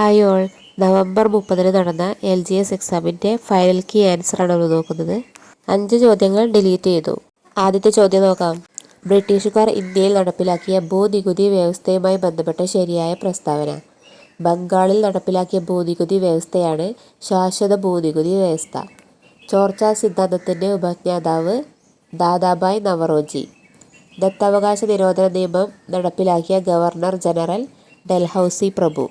Hi all November മുപ്പതിന് നടന്ന L G S എക്സാമിന്റെ ഫൈനൽ കീ ആൻസറാണ് നമ്മൾ നോക്കുന്നത്. അഞ്ച് ചോദ്യങ്ങൾ ഡിലീറ്റ് ചെയ്തു. ആദ്യത്തെ ചോദ്യം നോക്കാം. ബ്രിട്ടീഷുകാർ ഇന്ത്യയിൽ നടപ്പിലാക്കിയ ഭൂനികുതി വ്യവസ്ഥയുമായി ബന്ധപ്പെട്ട ശരിയായ പ്രസ്താവന. ബംഗാളിൽ നടപ്പിലാക്കിയ ഭൂനികുതി വ്യവസ്ഥയാണ് ശാശ്വത ഭൂനികുതി വ്യവസ്ഥ. ചോർച്ചാ സിദ്ധാന്തത്തിന്റെ ഉപജ്ഞാതാവ് ദാദാബായ് നവറോജി. ദത്തവകാശ നിരോധന നിയമം നടപ്പിലാക്കിയ ഗവർണർ ജനറൽ ഡൽഹൌസി പ്രഭു.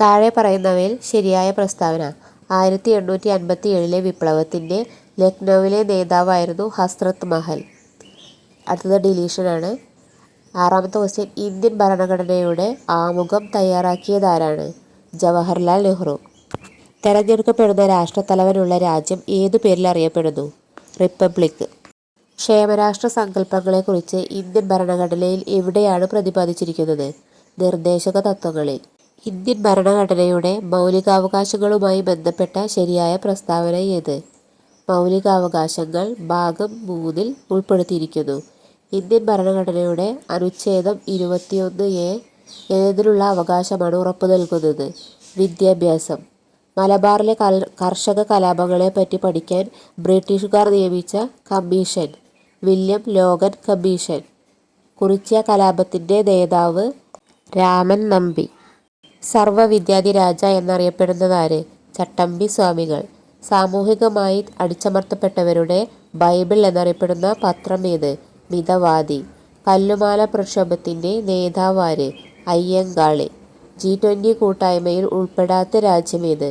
താഴെ പറയുന്നവയിൽ ശരിയായ പ്രസ്താവന. ആയിരത്തി എണ്ണൂറ്റി അൻപത്തി ഏഴിലെ വിപ്ലവത്തിന്റെ ലക്നൌവിലെ നേതാവായിരുന്നു ഹസ്രത്ത് മഹൽ. അടുത്തത് ഡിലീഷനാണ്. ആറാമത്തെ ക്വസ്റ്റ്യൻ ഇന്ത്യൻ ഭരണഘടനയുടെ ആമുഖം തയ്യാറാക്കിയതാരാണ്? ജവഹർലാൽ നെഹ്റു. തെരഞ്ഞെടുക്കപ്പെടുന്ന രാഷ്ട്രത്തലവനുള്ള രാജ്യം ഏതു പേരിൽ അറിയപ്പെടുന്നു? റിപ്പബ്ലിക്. ക്ഷേമരാഷ്ട്ര സങ്കല്പങ്ങളെക്കുറിച്ച് ഇന്ത്യൻ ഭരണഘടനയിൽ എവിടെയാണ് പ്രതിപാദിച്ചിരിക്കുന്നത്? നിർദ്ദേശക തത്വങ്ങളിൽ. ഇന്ത്യൻ ഭരണഘടനയുടെ മൗലികാവകാശങ്ങളുമായി ബന്ധപ്പെട്ട ശരിയായ പ്രസ്താവന ഏത് മൗലികാവകാശങ്ങൾ ഭാഗം മൂന്നിൽ ഉൾപ്പെടുത്തിയിരിക്കുന്നു. ഇന്ത്യൻ ഭരണഘടനയുടെ അനുച്ഛേദം ഇരുപത്തിയൊന്ന് എ ഏതിനുള്ള അവകാശമാണ് ഉറപ്പു നൽകുന്നത്. വിദ്യാഭ്യാസം. മലബാറിലെ കർഷക കർഷക കലാപങ്ങളെപ്പറ്റി പഠിക്കാൻ ബ്രിട്ടീഷുകാർ നിയമിച്ച commission. William Logan commission. Kurichya കലാപത്തിന്റെ നേതാവ് രാമൻ നമ്പി. സർവവിദ്യാധിരാജ എന്നറിയപ്പെടുന്നതാര്? ചട്ടമ്പി സ്വാമികൾ. സാമൂഹികമായി അടിച്ചമർത്തപ്പെട്ടവരുടെ ബൈബിൾ എന്നറിയപ്പെടുന്ന പത്രം ഏത്? മിതവാദി. കല്ലുമാല പ്രക്ഷോഭത്തിന്റെ നേതാവാര് അയ്യങ്കാളി. ജി ട്വന്റി കൂട്ടായ്മയിൽ ഉൾപ്പെടാത്ത രാജ്യമേത്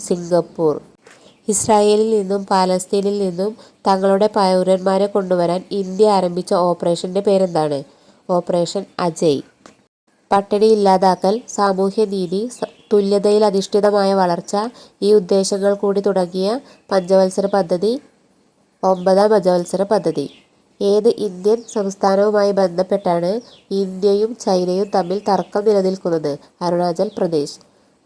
സിംഗപ്പൂർ. ഇസ്രായേലിൽ നിന്നും പാലസ്തീനിൽ നിന്നും തങ്ങളുടെ പൗരന്മാരെ കൊണ്ടുവരാൻ ഇന്ത്യ ആരംഭിച്ച ഓപ്പറേഷന്റെ പേരെന്താണ്? ഓപ്പറേഷൻ അജയ്. പട്ടിണി ഇല്ലാതാക്കൽ സാമൂഹ്യനീതി തുല്യതയിൽ അധിഷ്ഠിതമായ വളർച്ച ഈ ഉദ്ദേശങ്ങൾ കൂടി തുടങ്ങിയ പഞ്ചവത്സര പദ്ധതി ഒമ്പതാം പഞ്ചവത്സര പദ്ധതി. ഏത് ഇന്ത്യൻ സംസ്ഥാനവുമായി ബന്ധപ്പെട്ടാണ് ഇന്ത്യയും ചൈനയും തമ്മിൽ തർക്കം നിലനിൽക്കുന്നത്? അരുണാചൽ പ്രദേശ്.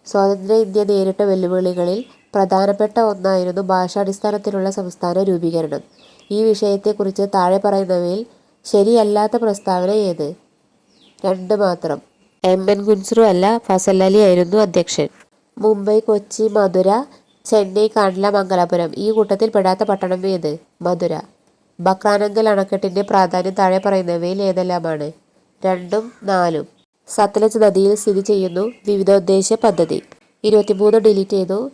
സ്വതന്ത്ര ഇന്ത്യ നേരിട്ട വെല്ലുവിളികളിൽ പ്രധാനപ്പെട്ട ഒന്നായിരുന്നു ഭാഷാടിസ്ഥാനത്തിലുള്ള സംസ്ഥാന രൂപീകരണം. ഈ വിഷയത്തെക്കുറിച്ച് താഴെ പറയുന്നവയിൽ ശരിയല്ലാത്ത പ്രസ്താവന ഏത്? രണ്ട് മാത്രം. എം. എൻ. ഗുൻസ്രു അല്ല ഫസൽ അലി ആയിരുന്നു അധ്യക്ഷൻ. മുംബൈ കൊച്ചി മധുര ചെന്നൈ കാണ്ഡല മംഗലാപുരം. ഈ കൂട്ടത്തിൽ പെടാത്ത പട്ടണം ഏത്? മധുര. ബക്രാനങ്കൽ അണക്കെട്ടിന്റെ പ്രാധാന്യം താഴെ പറയുന്നവയിൽ ഏതെല്ലാമാണ്? രണ്ടും നാലും. സത്ലജ് നദിയിൽ സ്ഥിതി ചെയ്യുന്നു വിവിധോദ്ദേശ പദ്ധതി. ഇരുപത്തിമൂന്ന് ഡിലീറ്റ് ചെയ്തു.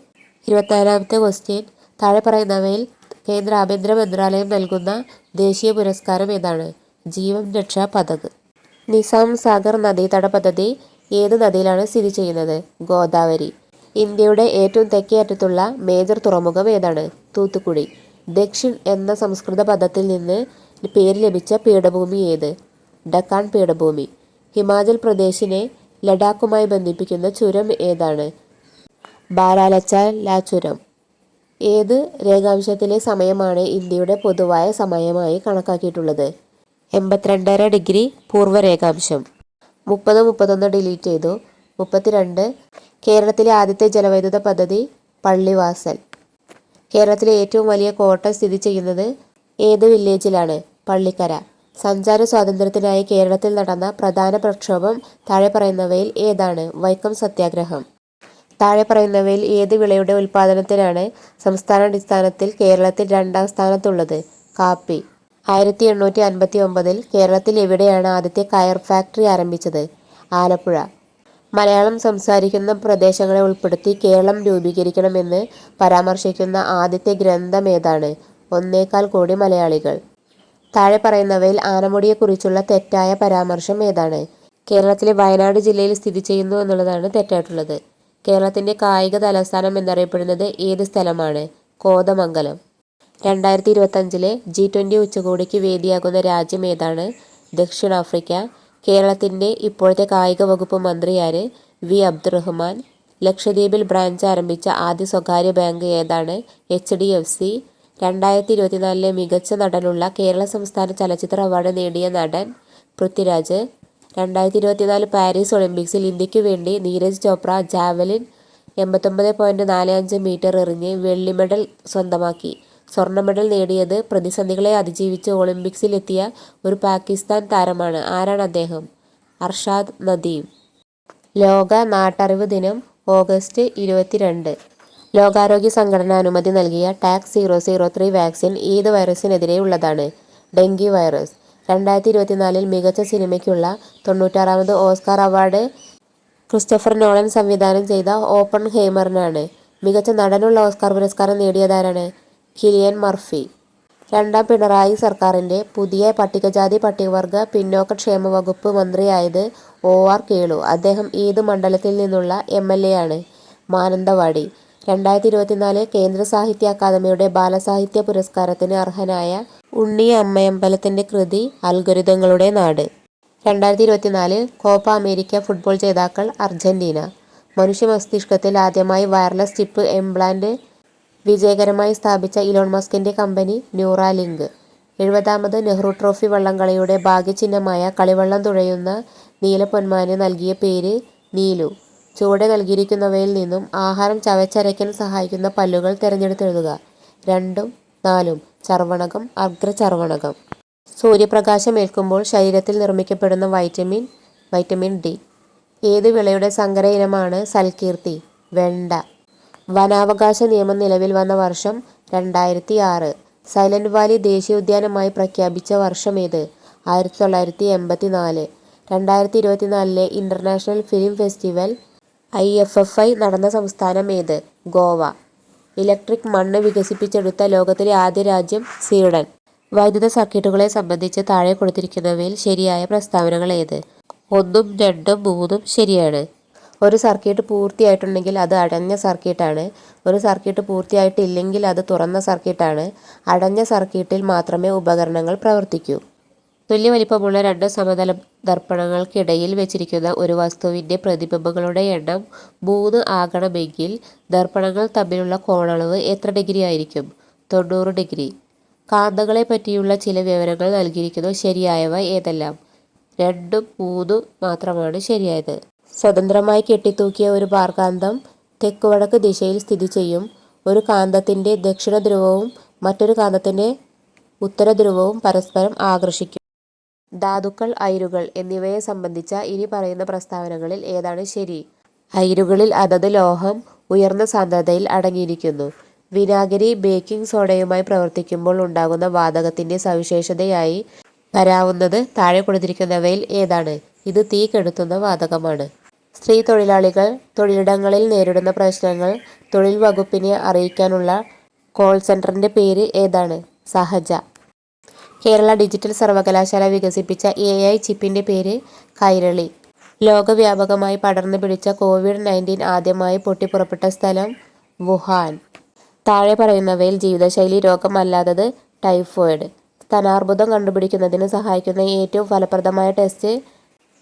ഇരുപത്തിനാലാമത്തെ ക്വസ്റ്റ്യൻ. താഴെ പറയുന്നവയിൽ കേന്ദ്ര ആഭ്യന്തര മന്ത്രാലയം നൽകുന്ന ദേശീയ പുരസ്കാരം ഏതാണ്? ജീവൻ രക്ഷാ പതക്. നിസാം സാഗർ നദീതട പദ്ധതി ഏത് നദിയിലാണ് സ്ഥിതി ചെയ്യുന്നത്? ഗോദാവരി. ഇന്ത്യയുടെ ഏറ്റവും തെക്കേ അറ്റത്തുള്ള മേജർ തുറമുഖം ഏതാണ്? തൂത്തുക്കുടി. ദക്ഷിൺ എന്ന സംസ്കൃത പദത്തിൽ നിന്ന് പേര് ലഭിച്ച പീഠഭൂമി ഏത്? ഡക്കാൻ പീഠഭൂമി. ഹിമാചൽ പ്രദേശിനെ ലഡാക്കുമായി ബന്ധിപ്പിക്കുന്ന ചുരം ഏതാണ്? ബാരാലച്ചാല ചുരം ഏത് രേഖാംശത്തിലെ സമയമാണ് ഇന്ത്യയുടെ പൊതുവായ സമയമായി കണക്കാക്കിയിട്ടുള്ളത്? എൺപത്തിരണ്ടര ഡിഗ്രി പൂർവരേഖാംശം. മുപ്പത് മുപ്പത്തൊന്ന് ഡിലീറ്റ് ചെയ്തു. മുപ്പത്തിരണ്ട് കേരളത്തിലെ ആദ്യത്തെ ജലവൈദ്യുത പദ്ധതി പള്ളിവാസൽ. കേരളത്തിലെ ഏറ്റവും വലിയ കോട്ട സ്ഥിതി ചെയ്യുന്നത് ഏത് വില്ലേജിലാണ്? പള്ളിക്കര. സഞ്ചാര സ്വാതന്ത്ര്യത്തിനായി കേരളത്തിൽ നടന്ന പ്രധാന പ്രക്ഷോഭം താഴെ പറയുന്നവയിൽ ഏതാണ്? വൈക്കം സത്യാഗ്രഹം. താഴെ പറയുന്നവയിൽ ഏത് വിളയുടെ ഉൽപ്പാദനത്തിനാണ് സംസ്ഥാനാടിസ്ഥാനത്തിൽ കേരളത്തിൽ രണ്ടാം സ്ഥാനത്തുള്ളത്? കാപ്പി. ആയിരത്തി എണ്ണൂറ്റി അൻപത്തി ഒമ്പതിൽ കേരളത്തിൽ എവിടെയാണ് ആദ്യത്തെ കയർ ഫാക്ടറി ആരംഭിച്ചത്? ആലപ്പുഴ. മലയാളം സംസാരിക്കുന്ന പ്രദേശങ്ങളെ ഉൾപ്പെടുത്തി കേരളം രൂപീകരിക്കണമെന്ന് പരാമർശിക്കുന്ന ആദ്യത്തെ ഗ്രന്ഥം ഏതാണ്? ഒന്നേകാൽ കോടി മലയാളികൾ. താഴെ പറയുന്നവയിൽ ആനമുടിയെക്കുറിച്ചുള്ള തെറ്റായ പരാമർശം ഏതാണ്? കേരളത്തിലെ വയനാട് ജില്ലയിൽ സ്ഥിതി ചെയ്യുന്നു എന്നുള്ളതാണ് തെറ്റായിട്ടുള്ളത്. കേരളത്തിന്റെ കായിക തലസ്ഥാനം എന്നറിയപ്പെടുന്നത് ഏത് സ്ഥലമാണ്? കോതമംഗലം. രണ്ടായിരത്തി ഇരുപത്തഞ്ചിലെ ജി ട്വന്റി ഉച്ചകോടിക്ക് വേദിയാകുന്ന രാജ്യം ഏതാണ്? ദക്ഷിണാഫ്രിക്ക. കേരളത്തിന്റെ ഇപ്പോഴത്തെ കായിക വകുപ്പ് മന്ത്രിയാര് വി. അബ്ദുറഹ്മാൻ. ലക്ഷദ്വീപിൽ ബ്രാഞ്ച് ആരംഭിച്ച ആദ്യ സ്വകാര്യ ബാങ്ക് ഏതാണ്? H D F C. രണ്ടായിരത്തി ഇരുപത്തിനാലിലെ മികച്ച നടനുള്ള കേരള സംസ്ഥാന ചലച്ചിത്ര അവാർഡ് നേടിയ നടൻ പൃഥ്വിരാജ്. രണ്ടായിരത്തി ഇരുപത്തിനാല് പാരീസ് ഒളിമ്പിക്സിൽ ഇന്ത്യയ്ക്ക് വേണ്ടി നീരജ് ചോപ്ര ജാവലിൻ എൺപത്തൊമ്പത് പോയിന്റ് നാല് അഞ്ച് മീറ്റർ എറിഞ്ഞ് വെള്ളി മെഡൽ സ്വന്തമാക്കി. സ്വർണ മെഡൽ നേടിയത് പ്രതിസന്ധികളെ അതിജീവിച്ച് ഒളിമ്പിക്സിൽ എത്തിയ ഒരു പാകിസ്ഥാൻ താരമാണ്. ആരാണ് അദ്ദേഹം? അർഷാദ് നദീം. ലോക നാട്ടറിവ് ദിനം ഓഗസ്റ്റ് ഇരുപത്തിരണ്ട്. ലോകാരോഗ്യ സംഘടന അനുമതി നൽകിയ TAK zero zero three vaccine ഏത് വൈറസിനെതിരെ ഉള്ളതാണ്? Dengue virus. രണ്ടായിരത്തി ഇരുപത്തിനാലിൽ മികച്ച സിനിമയ്ക്കുള്ള തൊണ്ണൂറ്റാറാമത് ഓസ്കാർ അവാർഡ് ക്രിസ്റ്റഫർ നോളൻ സംവിധാനം ചെയ്ത ഓപ്പൺ ഹേമറിനാണ്. മികച്ച നടനുള്ള ഓസ്കാർ പുരസ്കാരം നേടിയതാരാണ് കിലിയൻ മർഫി. രണ്ടാം പിണറായി സർക്കാരിന്റെ പുതിയ പട്ടികജാതി പട്ടികവർഗ പിന്നോക്ക ക്ഷേമ വകുപ്പ് മന്ത്രിയായത് ഒ. ആർ. കേളു. അദ്ദേഹം ഏത് മണ്ഡലത്തിൽ നിന്നുള്ള എം. എൽ. എ. ആണ്? മാനന്തവാടി. രണ്ടായിരത്തി ഇരുപത്തിനാല് കേന്ദ്ര സാഹിത്യ അക്കാദമിയുടെ ബാലസാഹിത്യ പുരസ്കാരത്തിന് അർഹനായ ഉണ്ണി അമ്മയമ്പലത്തിന്റെ കൃതി അൽഗുരുതങ്ങളുടെ നാട്. രണ്ടായിരത്തി ഇരുപത്തിനാല് കോപ്പ അമേരിക്ക ഫുട്ബോൾ ജേതാക്കൾ അർജന്റീന. മനുഷ്യ മസ്തിഷ്കത്തിൽ ആദ്യമായി വയർലെസ് ചിപ്പ് ഇംപ്ലാന്റ് വിജയകരമായി സ്ഥാപിച്ച ഇലോൺ മസ്കിന്റെ കമ്പനി ന്യൂറാലിങ്ക്. എഴുപതാമത് നെഹ്റു ട്രോഫി വള്ളംകളിയുടെ ഭാഗ്യചിഹ്നമായ കളിവള്ളം തുഴയുന്ന നീലപ്പൊന്മാന് നൽകിയ പേര് നീലു. ചുവടെ നൽകിയിരിക്കുന്നവയിൽ നിന്നും ആഹാരം ചവച്ചരയ്ക്കാൻ സഹായിക്കുന്ന പല്ലുകൾ തിരഞ്ഞെടുത്തെഴുതുക. രണ്ടും നാലും. ചർവണകം അഗ്രചർവണകം സൂര്യപ്രകാശം ഏൽക്കുമ്പോൾ ശരീരത്തിൽ നിർമ്മിക്കപ്പെടുന്ന വൈറ്റമിൻ വൈറ്റമിൻ ഡി. ഏത് വിളയുടെ സങ്കര ഇനമാണ് സൽകീർത്തി? വെണ്ട. വനാവകാശ നിയമം നിലവിൽ വന്ന വർഷം രണ്ടായിരത്തി ആറ് സൈലന്റ് വാലി ദേശീയോദ്യാനമായി പ്രഖ്യാപിച്ച വർഷമേത് ആയിരത്തി തൊള്ളായിരത്തി എൺപത്തി നാല് രണ്ടായിരത്തി ഇരുപത്തിനാലിലെ international film festival I F F I നടന്ന സംസ്ഥാനം ഏത് ഗോവ. ഇലക്ട്രിക് മണ്ണ് വികസിപ്പിച്ചെടുത്ത ലോകത്തിലെ ആദ്യ രാജ്യം സ്വീഡൻ. വൈദ്യുത സർക്യൂട്ടുകളെ സംബന്ധിച്ച് താഴെ കൊടുത്തിരിക്കുന്നവയിൽ ശരിയായ പ്രസ്താവനകൾ ഏത്? ഒന്നും രണ്ടും മൂന്നും ശരിയാണ്. ഒരു സർക്യൂട്ട് പൂർത്തിയായിട്ടുണ്ടെങ്കിൽ അത് അടഞ്ഞ സർക്യൂട്ടാണ്. ഒരു സർക്യൂട്ട് പൂർത്തിയായിട്ടില്ലെങ്കിൽ അത് തുറന്ന സർക്യൂട്ടാണ്. അടഞ്ഞ സർക്യൂട്ടിൽ മാത്രമേ ഉപകരണങ്ങൾ പ്രവർത്തിക്കൂ. തുല്യ വലിപ്പമുള്ള രണ്ട് സമതല ദർപ്പണങ്ങൾക്കിടയിൽ വെച്ചിരിക്കുന്ന ഒരു വസ്തുവിന്റെ പ്രതിബിംബങ്ങളുടെ എണ്ണം മൂന്ന് ആകണമെങ്കിൽ ദർപ്പണങ്ങൾ തമ്മിലുള്ള കോണളവ് എത്ര ഡിഗ്രി ആയിരിക്കും? തൊണ്ണൂറ് ഡിഗ്രി. കാന്തങ്ങളെ പറ്റിയുള്ള ചില വിവരങ്ങൾ നൽകിയിരിക്കുന്നു. ശരിയായവ ഏതെല്ലാം? രണ്ടും മൂന്നും മാത്രമാണ് ശരിയായത്. സ്വതന്ത്രമായി കെട്ടിത്തൂക്കിയ ഒരു പാർക്കാന്തം തെക്കുവടക്ക് ദിശയിൽ സ്ഥിതി ചെയ്യും. ഒരു കാന്തത്തിന്റെ ദക്ഷിണ ധ്രുവവും മറ്റൊരു കാന്തത്തിന്റെ ഉത്തര ധ്രുവവും പരസ്പരം ആകർഷിക്കും. ധാതുക്കൾ അയിരുകൾ എന്നിവയെ സംബന്ധിച്ച ഇനി പറയുന്ന പ്രസ്താവനകളിൽ ഏതാണ് ശരി? അയിരുകളിൽ അതത് ലോഹം ഉയർന്ന സാന്ദ്രതയിൽ അടങ്ങിയിരിക്കുന്നു. വിനാഗിരി ബേക്കിംഗ് സോഡയുമായി പ്രവർത്തിക്കുമ്പോൾ ഉണ്ടാകുന്ന വാതകത്തിന്റെ സവിശേഷതയായി വരാവുന്നത് താഴെ കൊടുത്തിരിക്കുന്നവയിൽ ഏതാണ്? ഇത് തീ കെടുത്തുന്ന വാതകമാണ്. സ്ത്രീ തൊഴിലാളികൾ തൊഴിലിടങ്ങളിൽ നേരിടുന്ന പ്രശ്നങ്ങൾ തൊഴിൽ വകുപ്പിനെ അറിയിക്കാനുള്ള കോൾ സെന്ററിന്റെ പേര് ഏതാണ്? സഹജ. കേരള ഡിജിറ്റൽ സർവകലാശാല വികസിപ്പിച്ച എ ഐ ചിപ്പിന്റെ പേര് കൈരളി. ലോകവ്യാപകമായി പടർന്നു പിടിച്ച കോവിഡ് നയന്റീൻ ആദ്യമായി പൊട്ടിപ്പുറപ്പെട്ട സ്ഥലം വുഹാൻ. താഴെ പറയുന്നവയിൽ ജീവിതശൈലി രോഗമല്ലാത്തത് ടൈഫോയിഡ്. സ്തനാർബുദം കണ്ടുപിടിക്കുന്നതിന് സഹായിക്കുന്ന ഏറ്റവും ഫലപ്രദമായ test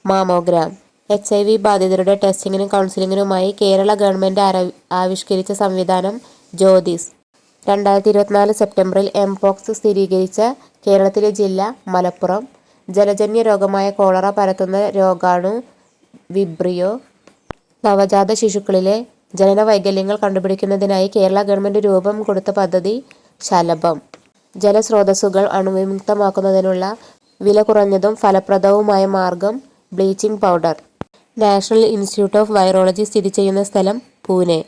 mammogram. H I V ബാധിതരുടെ ടെസ്റ്റിങ്ങിനും കൗൺസിലിങ്ങിനുമായി കേരള ഗവൺമെന്റ് ആവിഷ്കരിച്ച സംവിധാനം ജ്യോതിസ്. രണ്ടായിരത്തി ഇരുപത്തിനാല് സെപ്റ്റംബറിൽ എംപോക്സ് സ്ഥിരീകരിച്ച കേരളത്തിലെ ജില്ല മലപ്പുറം. ജലജന്യ രോഗമായ കോളറ പരത്തുന്ന രോഗാണു വിബ്രിയോ. നവജാത ശിശുക്കളിലെ ജനന വൈകല്യങ്ങൾ കണ്ടുപിടിക്കുന്നതിനായി കേരള ഗവൺമെന്റ് രൂപം കൊടുത്ത പദ്ധതി ശലഭം. ജലസ്രോതസ്സുകൾ അണുവിമുക്തമാക്കുന്നതിനുള്ള വില കുറഞ്ഞതും ഫലപ്രദവുമായ മാർഗം bleaching powder. National Institute of Virology സ്ഥിതി ചെയ്യുന്ന സ്ഥലം പൂനെ.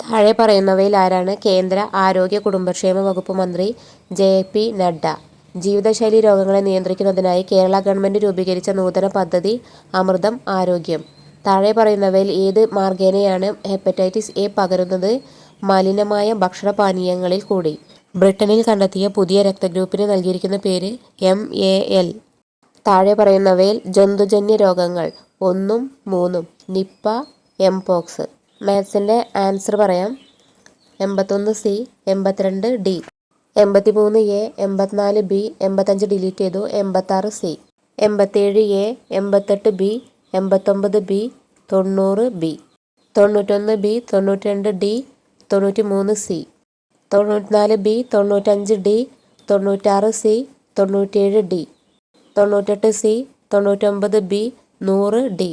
താഴെ പറയുന്നവയിൽ ആരാണ്? കേന്ദ്ര ആരോഗ്യ കുടുംബക്ഷേമ വകുപ്പ് മന്ത്രി ജെ പി നഡ്ഡ. ജീവിതശൈലി രോഗങ്ങളെ നിയന്ത്രിക്കുന്നതിനായി കേരള ഗവൺമെന്റ് രൂപീകരിച്ച നൂതന പദ്ധതി അമൃതം ആരോഗ്യം. താഴെ പറയുന്നവയിൽ ഏത് മാർഗേനയാണ് ഹെപ്പറ്റൈറ്റിസ് എ പകരുന്നത്? മലിനമായ ഭക്ഷണപാനീയങ്ങളിൽ കൂടി. ബ്രിട്ടനിൽ കണ്ടെത്തിയ പുതിയ രക്തഗ്രൂപ്പിന് നൽകിയിരിക്കുന്ന പേര് എം എ എൽ. താഴെ പറയുന്നവയിൽ ജന്തുജന്യ രോഗങ്ങൾ ഒന്നും മൂന്നും. Nipah mpox. മാത്സിന്റെ ആൻസർ പറയാം. എൺപത്തൊന്ന് സി എൺപത്തിരണ്ട് ഡി. എൺപത്തിമൂന്ന് എ എൺപത്തിനാല് ബി എൺപത്തഞ്ച് ഡിലീറ്റ് ചെയ്തു. എൺപത്താറ് സി. എൺപത്തേഴ് എ എൺപത്തെട്ട് ബി എൺപത്തൊമ്പത് ബി തൊണ്ണൂറ് ബി. തൊണ്ണൂറ്റൊന്ന് ബി തൊണ്ണൂറ്റി രണ്ട് ഡി തൊണ്ണൂറ്റി മൂന്ന് സി. തൊണ്ണൂറ്റിനാല് ബി തൊണ്ണൂറ്റഞ്ച് ഡി തൊണ്ണൂറ്റാറ് സി തൊണ്ണൂറ്റേഴ് ഡി. തൊണ്ണൂറ്റെട്ട് സി തൊണ്ണൂറ്റൊമ്പത് ബി നൂറ് ഡി.